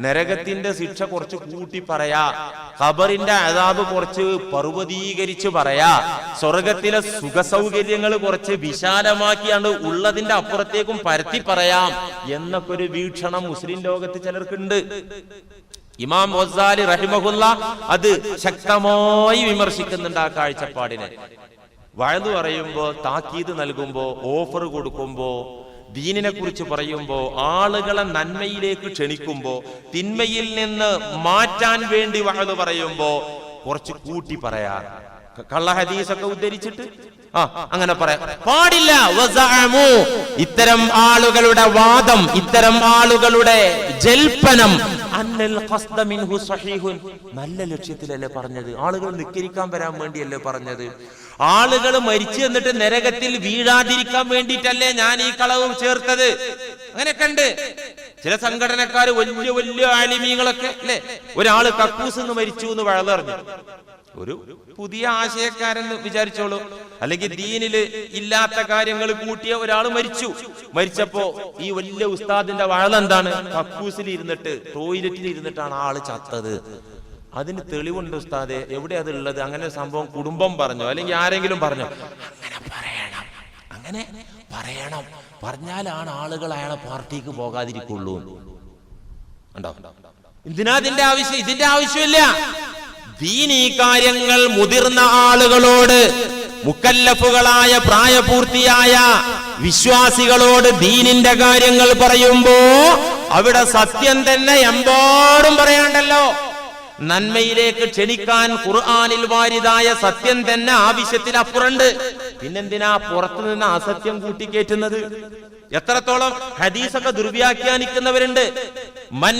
നരകത്തിന്റെ ശിക്ഷ കുറച്ച് കൂട്ടി പറയാ. ഖബറിന്റെ അതാബ് കുറച്ച് പർവതീകരിച്ച് പറയാ. സ്വർഗത്തിലെ സുഖ സൗകര്യങ്ങൾ കുറച്ച് വിശാലമാക്കിയാണ് ഉള്ളതിന്റെ അപ്പുറത്തേക്കും പരത്തി പറയാം എന്നൊക്കെ ഒരു വീക്ഷണം മുസ്ലിം ലോകത്ത് ചിലർക്കുണ്ട്. ഇമാം മൊസാലി റഹിമഹുല്ല അത് ശക്തമായി വിമർശിക്കുന്നുണ്ട് ആ കാഴ്ചപ്പാടിനെ. വഴുതു പറയുമ്പോ താക്കീത് നൽകുമ്പോ ഓഫർ കൊടുക്കുമ്പോ ദീനിനെ കുറിച്ച് പറയുമ്പോൾ ആളുകളെ നന്മയിലേക്ക് ക്ഷണിക്കുമ്പോൾ തിന്മയിൽ നിന്ന് മാറ്റാൻ വേണ്ടി വഹത് പറയുമ്പോൾ കുറച്ച് കൂട്ടി പറയാ. കള്ള ഹദീസൊക്കെ ഉദ്ധരിച്ചിട്ട്? ആ അങ്ങനെ പറയാം. പാടില്ല. ഇത്തരം ആളുകളുടെ വാദം ഇത്തരം ആളുകളുടെ ജൽപ്പനം. നല്ല ലക്ഷ്യത്തിലല്ലേ പറഞ്ഞത്? ആളുകൾ നിക്കരിക്കാൻ വരാൻ വേണ്ടിയല്ലേ പറഞ്ഞത്? ആളുകൾ മരിച്ചു എന്നിട്ട് നരകത്തിൽ വീഴാതിരിക്കാൻ വേണ്ടിയിട്ടല്ലേ ഞാൻ ഈ കളവ് ചേർത്തത്. അങ്ങനെയൊക്കെ ഉണ്ട്. ചില സംഘടനക്കാർ വലിയ വലിയ ആലിമീങ്ങളൊക്കെ അല്ലെ? ഒരാൾ കക്കൂസ് എന്ന് മരിച്ചു എന്ന് വളർന്നു ഒരു പുതിയ ആശയക്കാരൻ വിചാരിച്ചോളൂ. അല്ലെങ്കിൽ ദീനിൽ ഇല്ലാത്ത കാര്യങ്ങൾ കൂട്ടിയ ഒരാൾ മരിച്ചു. മരിച്ചപ്പോ ഈ വലിയ ഉസ്താദിന്റെ വഴലെന്താണ്? കക്കൂസിൽ ഇരുന്നിട്ട് ടോയ്ലറ്റിൽ ഇരുന്നിട്ടാണ് ആൾ ചത്തത്. അതിന് തെളിവുണ്ട് ഉസ്താദെ എവിടെ അത് ഉള്ളത് അങ്ങനെ സംഭവം കുടുംബം പറഞ്ഞോ? അല്ലെങ്കിൽ ആരെങ്കിലും പറഞ്ഞോ? അങ്ങനെ പറയണം. അങ്ങനെ പറയണം. പറഞ്ഞാലാണ് ആളുകൾ അയാളെ പാർട്ടിക്ക് പോകാതിരിക്കുള്ളൂ. ഉണ്ടോ? എന്തിനാ ഇതിന്റെ ആവശ്യം ഇതിന്റെ ആവശ്യമില്ല. ദീനീ കാര്യങ്ങൾ മുതിർന്ന ആളുകളോട് മുക്കല്ലഫുകളായ പ്രായപൂർത്തിയായ വിശ്വാസികളോട് ദീനിന്റെ കാര്യങ്ങൾ പറയുമ്പോ അവിടെ സത്യം തന്നെ എമ്പാടും പറയാണ്ടല്ലോ. നന്മയിലേക്ക് ക്ഷണിക്കാൻ ഖുർആാനിൽ വാരിതായ സത്യം തന്നെ ആവശ്യത്തിൽ അപ്പുറണ്ട് പിന്നെന്തിനാ പുറത്തു നിന്ന് അസത്യം കൂട്ടിക്കേറ്റുന്നത്? എത്രത്തോളം ഹദീസൊക്കെ ദുർവ്യാഖ്യാനിക്കുന്നവരുണ്ട്? മൻ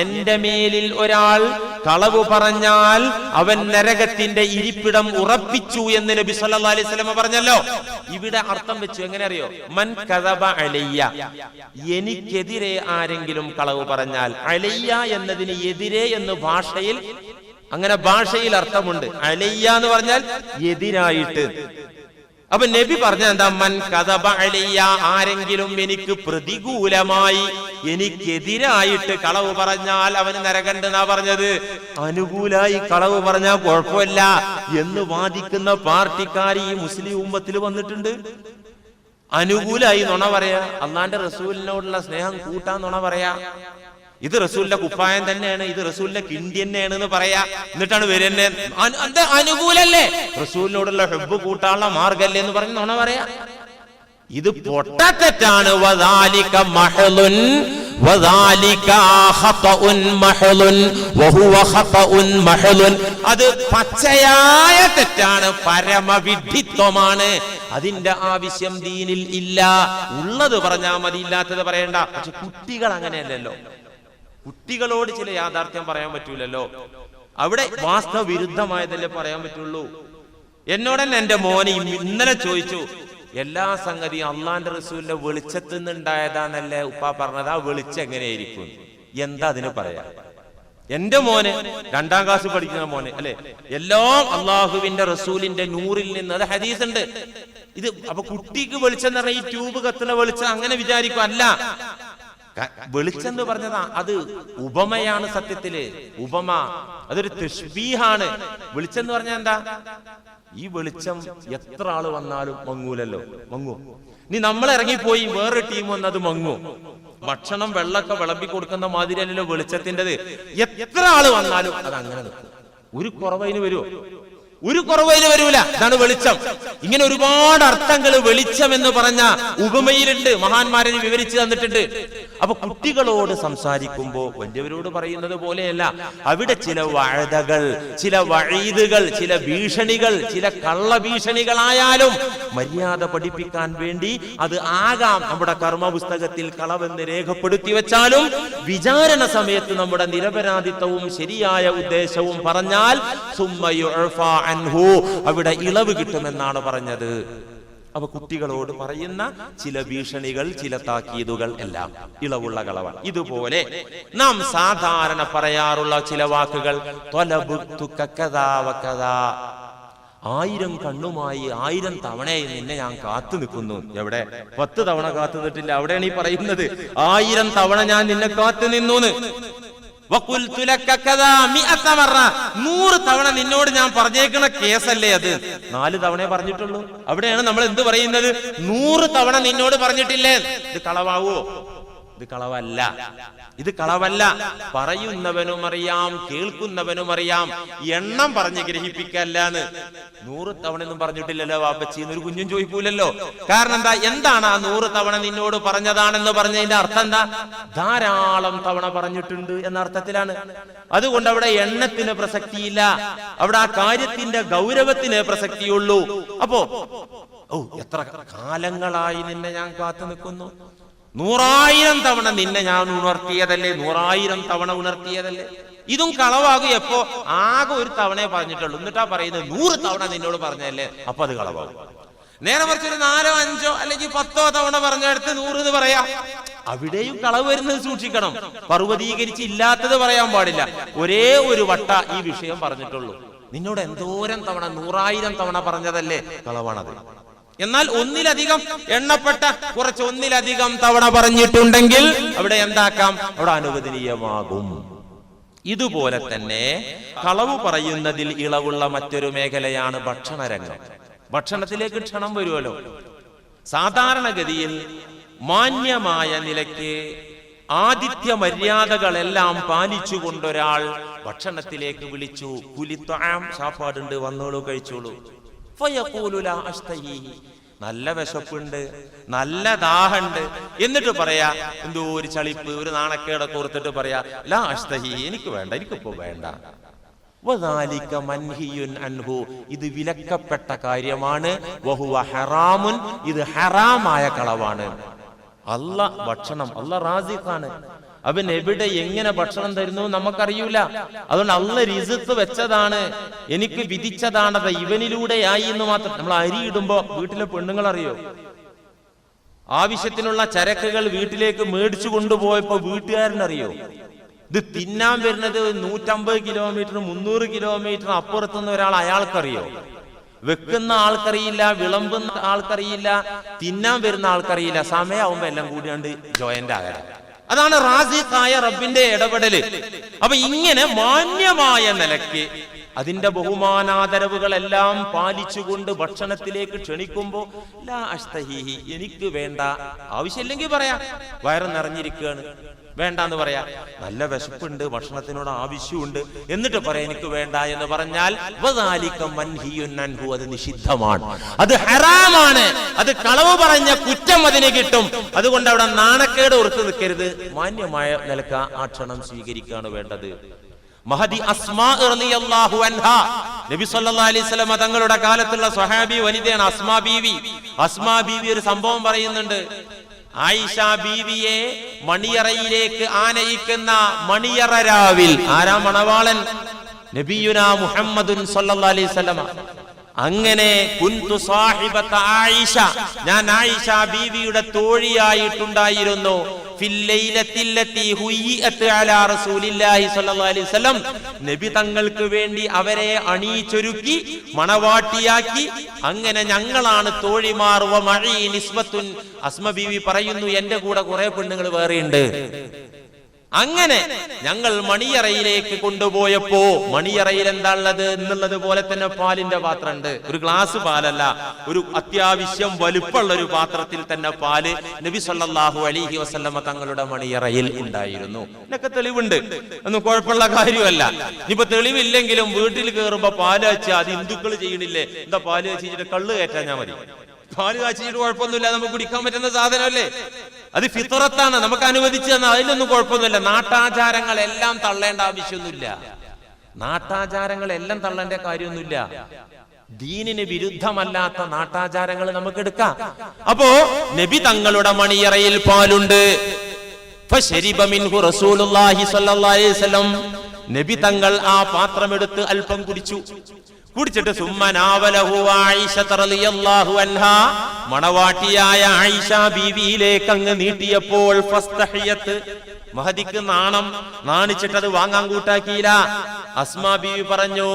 എന്റെ മേലിൽ ഒരാൾ കളവ് പറഞ്ഞാൽ അവൻ നരകത്തിന്റെ ഇരിപ്പിടം ഉറപ്പിച്ചു എന്ന് നബി സല്ലല്ലാഹു അലൈഹി വസല്ലം പറഞ്ഞല്ലോ. ഇവിടെ അർത്ഥം വെച്ചു എങ്ങനെ അറിയോ മൻ കദബ അലയ്യ. എനിക്കെതിരെ ആരെങ്കിലും കളവ് പറഞ്ഞാൽ അലയ്യ എന്നതിന് എതിരെ എന്ന് ഭാഷയിൽ അങ്ങനെ ഭാഷയിൽ അർത്ഥമുണ്ട്. അലയ്യ എന്ന് പറഞ്ഞാൽ എതിരായിട്ട്. അപ്പൊ നബി പറഞ്ഞ എന്താ? മൻ കഥബ അലയ്യ ആരെങ്കിലും എനിക്ക് പ്രതികൂലമായി എനിക്കെതിരായിട്ട് കളവ് പറഞ്ഞാൽ അവന് നരകണ്ടെന്നാ പറഞ്ഞത്. അനുകൂലായി കളവ് പറഞ്ഞാൽ കുഴപ്പമില്ല എന്ന് വാദിക്കുന്ന പാർട്ടിക്കാർ ഈ മുസ്ലിം ഉമ്മത്തിൽ വന്നിട്ടുണ്ട്. അനുകൂലായി നുണ പറയാ. അന്നാന്റെ റസൂലിനോടുള്ള സ്നേഹം കൂട്ടാൻ നുണ പറയാ. ഇത് റസൂലിന്റെ കുപ്പായം തന്നെയാണ് ഇത് റസൂലിന്റെ കിണ്ടി തന്നെയാണ് എന്ന് പറയാ. എന്നിട്ടാണ് വരുന്നത് അനുകൂലല്ലേ? റസൂലിനോടുള്ള ഹെബ് കൂട്ടാനുള്ള മാർഗല്ലേ എന്ന് പറഞ്ഞു നോണ പറയാ. ഇത് പൊട്ടത്തെറ്റാണ് അത് പച്ചയായ തെറ്റാണ്. പരമവിഡിത്വമാണ് അതിന്റെ ആവശ്യം ദീനിൽ ഇല്ല. ഉള്ളത് പറഞ്ഞാൽ മതി ഇല്ലാത്തത് പറയണ്ട. പക്ഷെ കുട്ടികൾ അങ്ങനെയല്ലല്ലോ. കുട്ടികളോട് ചില യാഥാർത്ഥ്യം പറയാൻ പറ്റൂലല്ലോ. അവിടെ വാസ്തവ വിരുദ്ധമായതല്ലേ പറയാൻ പറ്റുള്ളൂ. എന്നോട് എന്റെ മോനെ ഇന്നലെ ചോദിച്ചു എല്ലാ സംഗതിയും അള്ളാന്റെ റസൂലിന്റെ വെളിച്ചത്തിൽ നിന്നുണ്ടായതാന്നല്ലേ ഉപ്പ പറഞ്ഞത്? ആ വെളിച്ചം എങ്ങനെയായിരിക്കും? എന്താ അതിന് പറയാ? എന്റെ മോന് രണ്ടാം ക്ലാസ് പഠിക്കുന്ന മോന് അല്ലെ? എല്ലാം അള്ളാഹുവിന്റെ റസൂലിന്റെ നൂറിൽ നിന്ന് അത് ഹദീസ് ഉണ്ട്. ഇത് അപ്പൊ കുട്ടിക്ക് വെളിച്ചം എന്ന് പറഞ്ഞാൽ ഈ ട്യൂബ് കത്തുന്ന വെളിച്ചം അങ്ങനെ വിചാരിക്കും അല്ല. വെളിച്ചം എന്ന് പറഞ്ഞതാ അത് ഉപമയാണ് സത്യത്തിൽ. ഉപമ അതൊരു തൃഷ്ബീഹാണ് വെളിച്ചം എന്ന് എന്താ? ഈ വെളിച്ചം എത്ര ആൾ വന്നാലും മങ്ങൂലല്ലോ. മങ്ങു. നീ നമ്മൾ ഇറങ്ങിപ്പോയി വേറെ ടീം വന്നത് മങ്ങു. ഭക്ഷണം വെള്ളമൊക്കെ വിളമ്പി കൊടുക്കുന്ന മാതിരി അല്ലല്ലോ വെളിച്ചത്തിന്റെത്. എത്ര ആൾ വന്നാലും അത് അങ്ങനെ നിൽക്കും. ഒരു കുറവതിന് വരുമോ ഒരു കുറവയിൽ വരൂല. ഇതാണ് വെളിച്ചം. ഇങ്ങനെ ഒരുപാട് അർത്ഥങ്ങൾ വെളിച്ചം എന്ന് പറഞ്ഞ ഉപമയിലുണ്ട്. മഹാന്മാരെ വിവരിച്ചു തന്നിട്ടുണ്ട്. അപ്പൊ കുട്ടികളോട് സംസാരിക്കുമ്പോ വലിയവരോട് പറയുന്നത് പോലെയല്ല. അവിടെ ചില വഴതകൾ ചില വഴീതുകൾ ചില ഭീഷണികൾ ചില കള്ള ഭീഷണികളായാലും മര്യാദ പഠിപ്പിക്കാൻ വേണ്ടി അത് ആകാം. നമ്മുടെ കർമ്മ പുസ്തകത്തിൽ കളവെന്ന് രേഖപ്പെടുത്തി വെച്ചാലും വിചാരണ സമയത്ത് നമ്മുടെ നിരപരാധിത്വവും ശരിയായ ഉദ്ദേശവും പറഞ്ഞാൽ സുമ്മ യുഅഫ അൻഹു അവിടെ ഇളവ് കിട്ടുമെന്നാണ് പറഞ്ഞത്. അപ്പൊ കുട്ടികളോട് പറയുന്ന ചില ഭീഷണികൾ ചില താക്കീതുകൾ എല്ലാം ഇളവുള്ള കളവാണ്. ഇതുപോലെ നാം സാധാരണ പറയാറുള്ള ചില വാക്കുകൾ. ആയിരം കണ്ണുമായി ആയിരം തവണയായി നിന്നെ ഞാൻ കാത്തു നിൽക്കുന്നു. എവിടെ? പത്ത് തവണ കാത്തു നിന്നിട്ടില്ല. അവിടെയാണ് ഈ പറയുന്നത്. ആയിരം തവണ ഞാൻ നിന്നെ കാത്തു നിന്നു നൂറ് തവണ നിന്നോട് ഞാൻ പറഞ്ഞേക്കുന്ന കേസല്ലേ അത്? നാല് തവണ പറഞ്ഞിട്ടുള്ളൂ. അവിടെയാണ് നമ്മൾ എന്ത് പറയുന്നത്? നൂറ് തവണ നിന്നോട് പറഞ്ഞിട്ടില്ലേ? ഇത് കളവാവോ? ഇത് കളവല്ല. ഇത് കളവല്ല. പറയുന്നവനും അറിയാം കേൾക്കുന്നവനും അറിയാം. എണ്ണം പറഞ്ഞ് ഗ്രഹിപ്പിക്കല്ലാന്ന്. നൂറ് തവണ ഒന്നും പറഞ്ഞിട്ടില്ലല്ലോ വാപ്പച്ചി എന്നൊരു കുഞ്ഞും ചോദിക്കൂലല്ലോ. കാരണം എന്താ? എന്താണ് ആ നൂറ് തവണ നിന്നോട് പറഞ്ഞതാണെന്ന് പറഞ്ഞതിന്റെ അർത്ഥം എന്താ? ധാരാളം തവണ പറഞ്ഞിട്ടുണ്ട് എന്ന അർത്ഥത്തിലാണ്. അതുകൊണ്ട് അവിടെ എണ്ണത്തിന് പ്രസക്തിയില്ല. അവിടെ ആ കാര്യത്തിന്റെ ഗൗരവത്തിന് പ്രസക്തിയുള്ളൂ. അപ്പോ ഓ എത്ര കാലങ്ങളായി നിന്നെ ഞാൻ കാത്തു നിൽക്കുന്നു. നൂറായിരം തവണ നിന്നെ ഞാൻ ഉണർത്തിയതല്ലേ? നൂറായിരം തവണ ഉണർത്തിയതല്ലേ? ഇതും കളവാകും എപ്പോ? ആകെ ഒരു തവണയെ പറഞ്ഞിട്ടുള്ളൂ. എന്നിട്ടാ പറയുന്നത് നൂറ് തവണ നിന്നോട് പറഞ്ഞല്ലേ അപ്പൊ അത് കളവാകും. നേരെ മറിച്ച് നാലോ അഞ്ചോ അല്ലെങ്കിൽ പത്തോ തവണ പറഞ്ഞെടുത്ത് നൂറ് എന്ന് പറയാ. അവിടെയും കളവ് വരുന്നത് സൂക്ഷിക്കണം. പർവതീകരിച്ച് ഇല്ലാത്തത് പറയാൻ പാടില്ല. ഒരേ ഒരു വട്ട ഈ വിഷയം പറഞ്ഞിട്ടുള്ളൂ. നിന്നോട് എന്തോരം തവണ നൂറായിരം തവണ പറഞ്ഞതല്ലേ? കളവാണത്. എന്നാൽ ഒന്നിലധികം എണ്ണപ്പെട്ട കുറച്ച് ഒന്നിലധികം തവണ പറഞ്ഞിട്ടുണ്ടെങ്കിൽ അവിടെ എന്താക്കാം? അവിടെ അനുവദനീയമാകും. ഇതുപോലെ തന്നെ കളവ് പറയുന്നതിൽ ഇളവുള്ള മറ്റൊരു മേഖലയാണ് ഭക്ഷണരംഗം. ഭക്ഷണത്തിലേക്ക് ക്ഷണം വരുമല്ലോ. സാധാരണഗതിയിൽ മാന്യമായ നിലയ്ക്ക് ആദിത്യ മര്യാദകളെല്ലാം പാലിച്ചുകൊണ്ടൊരാൾ ഭക്ഷണത്തിലേക്ക് വിളിച്ചു കുലിത്താം സാപ്പാടുണ്ട് വന്നോളൂ കഴിച്ചോളൂ. നല്ല വിശപ്പുണ്ട് നല്ല ദാഹുണ്ട്. എന്നിട്ട് പറയാ എന്തോ ഒരു ചളിപ്പ് ഒരു നാണക്കേടൊക്കെ ഓർത്തിട്ട് പറയാ ലാ അഷ്തഹി എനിക്ക് വേണ്ട എനിക്കിപ്പോ വേണ്ട. അൻഹു ഇത് വിലക്കപ്പെട്ട കാര്യമാണ്. ഹറാമുൻ ഇത് ഹറാമായ കളവാണ്. അല്ല ഭക്ഷണം അല്ല റാസിഖാണ്. അവൻ എവിടെ എങ്ങനെ ഭക്ഷണം തരുന്നു നമുക്കറിയൂല. അതുകൊണ്ട് അള്ള റിസത്ത് വെച്ചതാണ്. എനിക്ക് വിധിച്ചതാണത് ഇവനിലൂടെയായി എന്ന് മാത്രം. നമ്മൾ അരി ഇടുമ്പോ വീട്ടിലെ പെണ്ണുങ്ങൾ അറിയോ ആവശ്യത്തിനുള്ള ചരക്കുകൾ വീട്ടിലേക്ക് മേടിച്ചു കൊണ്ടുപോയപ്പോ വീട്ടുകാരനറിയോ? ഇത് തിന്നാൻ വരുന്നത് നൂറ്റമ്പത് കിലോമീറ്റർ മുന്നൂറ് കിലോമീറ്റർ അപ്പുറത്തുനിന്ന് ഒരാൾ അയാൾക്കറിയോ? വെക്കുന്ന ആൾക്കറിയില്ല വിളമ്പുന്ന ആൾക്കറിയില്ല തിന്നാൻ വരുന്ന ആൾക്കറിയില്ല. സമയമാവുമ്പോ എല്ലാം കൂടിയാണ്ട് ജോയിന്റ് ആകല അതാണ് റാസിഖായ റബ്ബിന്റെ ഇടപെടൽ. അപ്പൊ ഇങ്ങനെ മാന്യമായ നിലയ്ക്ക് അതിന്റെ ബഹുമാനാദരവുകളെല്ലാം പാലിച്ചുകൊണ്ട് ഭക്ഷണത്തിലേക്ക് ക്ഷണിക്കുമ്പോ ലാ അഷ്തഹീഹി എനിക്ക് വേണ്ട ആവശ്യമില്ലെങ്കിൽ പറയാം. വയറ് നിറഞ്ഞിരിക്കുകയാണ് വേണ്ട എന്ന് പറയാ. നല്ല വിശപ്പുണ്ട് ഭക്ഷണത്തിനോട് ആവശ്യമുണ്ട്. എന്നിട്ട് പറയാ എനിക്ക് വേണ്ട എന്ന് പറഞ്ഞാൽ അത് നിഷിദ്ധമാണ്. അത് ഹറാമാണ്. അത് കളവ് പറഞ്ഞ കുറ്റം അതിന് കിട്ടും. അതുകൊണ്ട് അവിടെ നാണക്കേട് ഓർത്ത് നിൽക്കരുത്. മാന്യമായ നിലയ്ക്ക് ആ ക്ഷണം സ്വീകരിക്കുകയാണ് വേണ്ടത്. മഹദി തങ്ങളുടെ കാലത്തുള്ള സ്വഹാബി വനിതയാണ് അസ്മാ ബീവി. അസ്മാ ബീവി ഒരു സംഭവം പറയുന്നുണ്ട്. ആയിഷ ബീവിയെ മണിയറയിലേക്ക് ആനയിക്കുന്ന മണിയറ രാവിൽ. ആരാ മണവാളൻ? നബിയുന മുഹമ്മദുൻ സല്ലല്ലാഹി അലൈഹി വസല്ലമ. അങ്ങനെ കുന്തു സാഹിബത്ത് ആയിഷ. ഞാൻ ആയിഷ ബീവിയുടെ തോഴിയായിട്ടുണ്ടായിരുന്നു. നബി തങ്ങൾക്ക് വേണ്ടി അവരെ അണിയിച്ചൊരുക്കി മണവാട്ടിയാക്കി. അങ്ങനെ ഞങ്ങളാണ് തോഴിമാർ. അസ്മ ബീവി പറയുന്നു എന്റെ കൂടെ കുറെ പെണ്ണുങ്ങൾ വേറെയുണ്ട്. അങ്ങനെ ഞങ്ങൾ മണിയറയിലേക്ക് കൊണ്ടുപോയപ്പോ മണിയറയിൽ എന്താണുള്ളത് എന്നുള്ളത് പോലെ തന്നെ പാലിന്റെ പാത്രം ഉണ്ട് ഒരു ഗ്ലാസ് പാലല്ല ഒരു അത്യാവശ്യം വലുപ്പമുള്ള ഒരു പാത്രത്തിൽ തന്നെ പാൽ നബി സല്ലാഹു അലിഹി വസല്ലമ തങ്ങളുടെ മണിയറയിൽ ഉണ്ടായിരുന്നു. എന്നൊക്കെ തെളിവുണ്ട്. ഒന്നും കുഴപ്പമുള്ള കാര്യമല്ല. ഇനിയിപ്പൊ തെളിവില്ലെങ്കിലും വീട്ടിൽ കയറുമ്പോ പാൽ വെച്ചാൽ അത് ഹിന്ദുക്കൾ ചെയ്യണില്ലേ? എന്താ പാൽ വെച്ചിട്ട് കള്ള് കയറ്റാൻ ഞാൻ മതി. പാൽ കാച്ചിട്ട് കുഴപ്പമൊന്നുമില്ല. നമുക്ക് കുടിക്കാൻ പറ്റുന്ന സാധനമല്ലേ? അത് ഫിത്തറത്താണ് നമുക്ക് അനുവദിച്ചു തന്ന അതിലൊന്നും കുഴപ്പമൊന്നുമില്ല. നാട്ടാചാരങ്ങളെല്ലാം തള്ളേണ്ട ആവശ്യമൊന്നുമില്ല. നാട്ടാചാരങ്ങളെല്ലാം തള്ളേണ്ട കാര്യമൊന്നുമില്ല. ദീനിന് വിരുദ്ധമല്ലാത്ത നാട്ടാചാരങ്ങൾ നമുക്ക് എടുക്കാം. അപ്പോ നബി തങ്ങളുടെ മണിയറയിൽ പാലുണ്ട്. നബി തങ്ങൾ ആ പാത്രമെടുത്ത് അല്പം കുടിച്ചു. കുടിച്ചിട്ട് മണവാട്ടിയായ ആയിഷ ബീവിയിലേക്ക് അങ്ങ് നീട്ടിയപ്പോൾ മഹദിക്ക് നാണം നാണിച്ചിട്ട് അത് വാങ്ങാൻ കൂട്ടാക്കിയില്ല. അസ്മാ ബീവി പറഞ്ഞു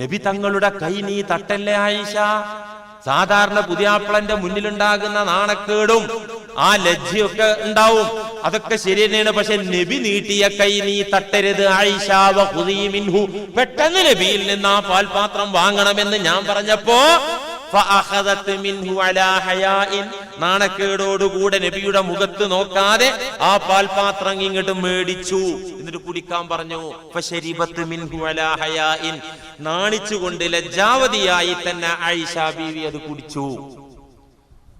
നബി തങ്ങളുടെ കൈ നീ തട്ടല്ലേ ആയിഷ? സാധാരണ പുതിയാപ്പിളന്റെ മുന്നിലുണ്ടാകുന്ന നാണക്കേടും ആ ലജ്ജയൊക്കെ ഉണ്ടാവും. അതൊക്കെ ശരി തന്നെയാണ്. പക്ഷെ നബി നീട്ടിയ കൈ നീ തട്ടരുത്. ആയിഷാവ മിൻഹു. പെട്ടെന്ന് നബിയിൽ നിന്ന് ആ പാൽപാത്രം വാങ്ങണമെന്ന് ഞാൻ പറഞ്ഞപ്പോ നാണക്കേടോടുകൂടെ നബിയുടെ മുഖത്ത് നോക്കാതെ ആ പാൽപാത്രം ഇങ്ങോട്ട് മേടിച്ചു. എന്നിട്ട് കുടിക്കാൻ പറഞ്ഞു നാണിച്ചുകൊണ്ട് ലജ്ജാവതിയായി തന്നെ ആയിഷ ബീവി അത് കുടിച്ചു.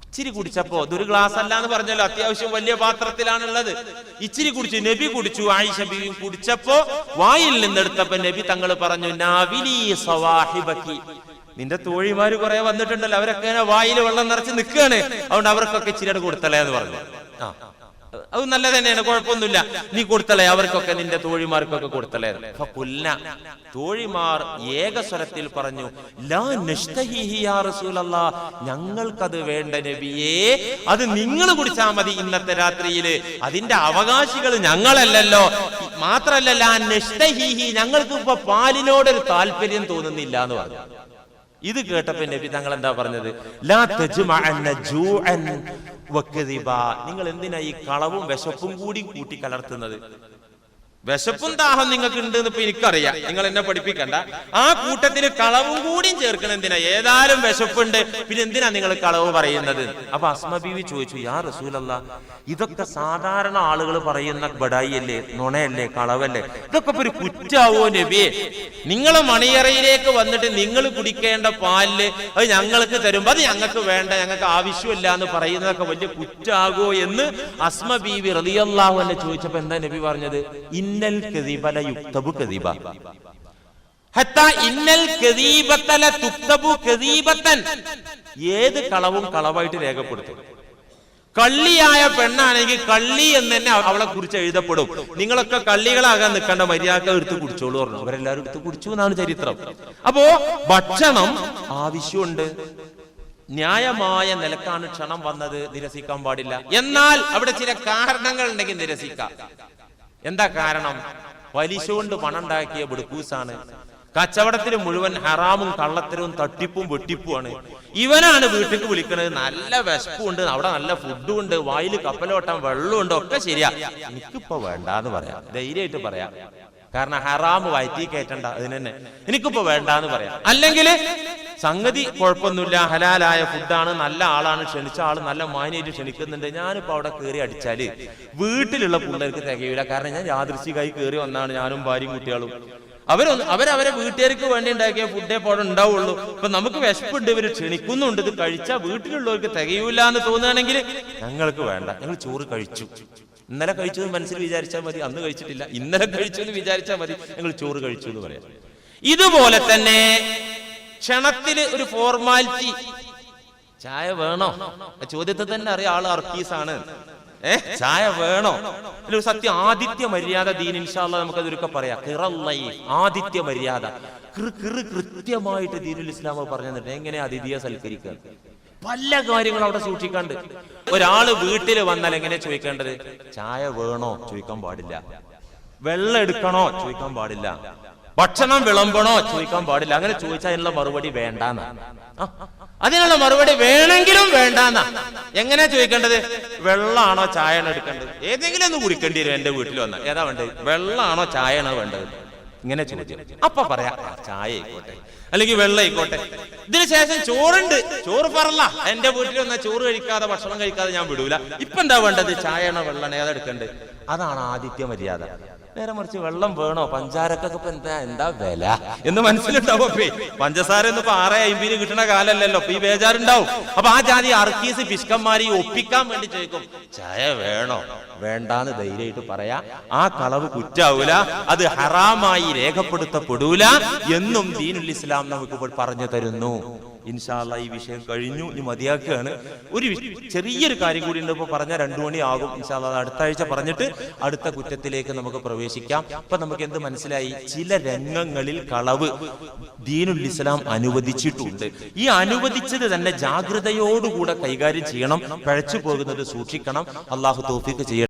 ഇച്ചിരി കുടിച്ചപ്പോ അതൊരു ഗ്ലാസ് അല്ല എന്ന് പറഞ്ഞല്ലോ അത്യാവശ്യം വലിയ പാത്രത്തിലാണുള്ളത്. ഇച്ചിരി കുടിച്ചു നബി കുടിച്ചു ആയിഷ ബീവിയും കുടിച്ചപ്പോ വായിൽ നിന്നെടുത്തപ്പോ നബി തങ്ങൾ പറഞ്ഞു നാവിലി സവാഹിബക്കി. നിന്റെ തോഴിമാര് കുറെ വന്നിട്ടുണ്ടല്ലോ അവരൊക്കെ വായിൽ വെള്ളം നിറച്ച് നിൽക്കുകയാണ് അതുകൊണ്ട് അവർക്കൊക്കെ ഇച്ചിരി കൊടുത്തലേ എന്ന് പറഞ്ഞു. ആ. അത് നല്ല തന്നെയാണ് കുഴപ്പമൊന്നുമില്ല. നീ കൊടുത്തലേ അവർക്കൊക്കെ നിന്റെ തോഴിമാർക്കൊക്കെ കൊടുത്തലേ പുല്ല തോഴിമാർ ഏകസ്വരത്തിൽ പറഞ്ഞു ഞങ്ങൾക്കത് വേണ്ട നബിയേ. അത് നിങ്ങൾ കുടിച്ചാൽ മതി ഇന്നത്തെ രാത്രിയിൽ. അതിന്റെ അവകാശികൾ ഞങ്ങളല്ലല്ലോ. മാത്രല്ല ഞങ്ങൾക്ക് ഇപ്പൊ പാലിനോടൊരു താല്പര്യം തോന്നുന്നില്ല എന്ന് പറഞ്ഞു. ഇത് കേട്ടപ്പോ നബി തങ്ങൾ എന്താ പറഞ്ഞത് നിങ്ങൾ എന്തിനാ ഈ കളവും വിശപ്പും കൂടി കൂട്ടി കലർത്തുന്നത് വിശപ്പും ദാഹം നിങ്ങൾക്ക് ഉണ്ട് എന്ന് ഇപ്പൊ എനിക്കറിയാം. നിങ്ങൾ എന്നെ പഠിപ്പിക്കണ്ട. ആ കൂട്ടത്തിൽ കളവും കൂടിയും ചേർക്കണം എന്തിനാ? ഏതായാലും വിശപ്പുണ്ട്. പിന്നെ എന്തിനാ നിങ്ങൾ കളവ് പറയുന്നത്? അപ്പൊ അസ്മ ബീവി ചോദിച്ചു യാ റസൂലല്ല ഇതൊക്കെ സാധാരണ ആളുകൾ പറയുന്ന ബഡായി അല്ലേ നുണയല്ലേ കളവല്ലേ? ഇതൊക്കെ ഒരു കുറ്റാവോ നബിയെ? നിങ്ങളെ മണിയറയിലേക്ക് വന്നിട്ട് നിങ്ങൾ കുടിക്കേണ്ട പാലിൽ അത് ഞങ്ങൾക്ക് തരുമ്പോ അത് ഞങ്ങൾക്ക് വേണ്ട ഞങ്ങൾക്ക് ആവശ്യമില്ല എന്ന് പറയുന്നതൊക്കെ വലിയ കുറ്റാകോ എന്ന് അസ്മ ബീവി റളിയല്ലാഹു അൻഹ ചോദിച്ചപ്പോ എന്താ നബി പറഞ്ഞത്? ഇന്നൽ കദീബല യുക്തബു കദീബ. ഏത് കളവും കളവായിട്ട് രേഖപ്പെടുത്തും. കള്ളിയായ പെണ്ണാണെങ്കിൽ കള്ളി എന്ന് തന്നെ അവളെ കുറിച്ച് എഴുതപ്പെടും. നിങ്ങളൊക്കെ കള്ളികളാകാൻ നിൽക്കേണ്ട മര്യാദ എടുത്ത് കുടിച്ചോളൂ പറഞ്ഞു. അവരെല്ലാവരും എടുത്ത് കുടിച്ചു എന്നാണ് ചരിത്രം. അപ്പോ ഭക്ഷണം ആവശ്യമുണ്ട്. ന്യായമായ നിലക്കാണ് ക്ഷണം വന്നത്. നിരസിക്കാൻ പാടില്ല. എന്നാൽ അവിടെ ചില കാരണങ്ങൾ ഉണ്ടെങ്കിൽ നിരസിക്കാം. എന്താ കാരണം? പലിശ കൊണ്ട് പണം ഉണ്ടാക്കിയ കച്ചവടത്തിൽ മുഴുവൻ ഹറാമും കള്ളത്തരവും തട്ടിപ്പും വെട്ടിപ്പുമാണ്. ഇവനാണ് വീട്ടിൽ വിളിക്കുന്നത് നല്ല വിശപ്പുണ്ട് അവിടെ നല്ല ഫുഡും ഉണ്ട് വായിൽ കപ്പലോട്ടം വെള്ളമുണ്ട് ഒക്കെ ശരിയാ. എനിക്കിപ്പോ വേണ്ടാന്ന് പറയാം. ധൈര്യമായിട്ട് പറയാം. കാരണം ഹറാമ് വയറ്റി കയറ്റണ്ട അതിന് തന്നെ. എനിക്കിപ്പോ വേണ്ടാന്ന് പറയാം. അല്ലെങ്കിൽ സംഗതി കുഴപ്പമൊന്നുമില്ല ഹലാലായ ഫുഡാണ് നല്ല ആളാണ് ക്ഷണിച്ച ആൾ നല്ല മാനിയായിട്ട് ക്ഷണിക്കുന്നുണ്ട്. ഞാനിപ്പോ അവിടെ കയറി അടിച്ചാൽ വീട്ടിലുള്ള പിള്ളേർക്ക് തികയില്ല കാരണം ഞാൻ യാദൃശികായി കയറി വന്നാണ് ഞാനും ഭാര്യയും കുട്ടികളും. അവരൊന്ന് അവരവരെ വീട്ടുകാർക്ക് വേണ്ടി ഉണ്ടാക്കിയ ഫുഡേ പോടെ ഉണ്ടാവുള്ളൂ. ഇപ്പൊ നമുക്ക് വിശപ്പുണ്ട് ഇവർ ക്ഷണിക്കുന്നുണ്ട്. ഇത് കഴിച്ചാൽ വീട്ടിലുള്ളവർക്ക് തികയൂല എന്ന് തോന്നുകയാണെങ്കിൽ ഞങ്ങൾക്ക് വേണ്ട. ഞങ്ങൾ ചോറ് കഴിച്ചു. ഇന്നലെ കഴിച്ചത് മനസ്സിൽ വിചാരിച്ചാൽ മതി അന്ന് കഴിച്ചിട്ടില്ല. ഇന്നലെ കഴിച്ചു എന്ന് വിചാരിച്ചാൽ മതി. ഞങ്ങൾ ചോറ് കഴിച്ചു എന്ന് പറയാം. ഇതുപോലെ തന്നെ ക്ഷണത്തിൽ ഒരു ഫോർമാലിറ്റി. ചായ വേണോ? ചോദ്യത്തിൽ തന്നെ അറിയാം ആൾ അർക്കീസാണ്. ഏ? ചായ വേണോ? ഒരു സത്യം ആദിത്യ മര്യാദ ദീൻ ഇൻഷാല്ല നമുക്ക് അതൊരുക്കെ പറയാം. കിറല്ലൈ ആദിത്യ മര്യാദ. കൃ കൃത്യമായിട്ട് ദീനുൽ ഇസ്ലാം പറഞ്ഞു തന്നിട്ട് എങ്ങനെ അതിഥിയെ സൽക്കരിക്കുക? പല കാര്യങ്ങളും അവിടെ സൂക്ഷിക്കാണ്ട്. ഒരാൾ വീട്ടിൽ വന്നാൽ എങ്ങനെ ചോദിക്കേണ്ടത്? ചായ വേണോ? ചോദിക്കാൻ പാടില്ല. വെള്ളം എടുക്കണോ? ചോദിക്കാൻ പാടില്ല. ഭക്ഷണം വിളമ്പണോ? ചോദിക്കാൻ പാടില്ല. അങ്ങനെ ചോദിച്ചാൽ അതിനുള്ള മറുപടി വേണ്ടാന്ന്. അതിനുള്ള മറുപടി വേണമെങ്കിലും വേണ്ടാന്ന. എങ്ങനെ ചോദിക്കേണ്ടത്? വെള്ളാണോ ചായയാണോ എടുക്കേണ്ടത്? ഏതെങ്കിലും ഒന്ന് കുടിക്കേണ്ടി വരും എന്റെ വീട്ടിൽ വന്ന ഏതാ വേണ്ടത്? വെള്ളാണോ ചായയാണോ വേണ്ടത്? ഇങ്ങനെ ചോദ്യം. അപ്പൊ പറയാ "ആ, ചായ ആയിക്കോട്ടെ. അല്ലെങ്കിൽ വെള്ളം ആയിക്കോട്ടെ. ഇതിന് ശേഷം ചോറുണ്ട്. ചോറ് പറല്ല. എന്റെ വീട്ടിൽ വന്നാൽ ചോറ് കഴിക്കാതെ ഭക്ഷണം കഴിക്കാതെ ഞാൻ വിടൂല. ഇപ്പൊ എന്താ വേണ്ടത്? ചായയാണോ വെള്ളാണോ? ഏതാ എടുക്കേണ്ടത്? അതാണ് ആദിത്യ മര്യാദ. നേരെ മറിച്ച് വെള്ളം വേണോ? പഞ്ചാരക്കൊക്കെ ഇപ്പൊ എന്താ എന്താ വില? എന്ന് മനസ്സിലുണ്ടാവും അപ്പേ. പഞ്ചസാര ഒന്നും ഇപ്പൊ ആറേ അമ്പതിന് കിട്ടുന്ന കാലല്ലല്ലോ. അപ്പൊ ഈ ബേജാറുണ്ടാവും. അപ്പൊ ആ ജാതി അർക്കീസ് പിഷ്കന്മാരി ഒപ്പിക്കാൻ വേണ്ടി ചോദിക്കും ചായ വേണോ? വേണ്ടാന്ന് ധൈര്യമായിട്ട് പറയാ. ആ കളവ് കുറ്റാവൂല. അത് ഹറാമായി രേഖപ്പെടുത്തപ്പെടൂല. എന്നും ദീനുൽ ഇസ്ലാം നമുക്ക് ഇപ്പോൾ പറഞ്ഞു തരുന്നു. ഇൻഷാല്ല ഈ വിഷയം കഴിഞ്ഞു ഇനി മതിയാക്കുകയാണ്. ഒരു ചെറിയൊരു കാര്യം കൂടി ഉണ്ട് ഇപ്പൊ പറഞ്ഞ രണ്ടു മണിയാകും ഇൻഷാല്ല അടുത്ത ആഴ്ച പറഞ്ഞിട്ട് അടുത്ത കുറ്റത്തിലേക്ക് നമുക്ക് പ്രവേശിക്കാം. അപ്പൊ നമുക്ക് എന്ത് മനസ്സിലായി? ചില രംഗങ്ങളിൽ കളവ് ദീനുൽ ഇസ്ലാം അനുവദിച്ചിട്ടുണ്ട്. ഈ അനുവദിച്ചത് തന്നെ ജാഗ്രതയോടുകൂടെ കൈകാര്യം ചെയ്യണം പഴച്ചു പോകുന്നത് സൂക്ഷിക്കണം. അള്ളാഹു തോഫിക്ക് ചെയ്യണം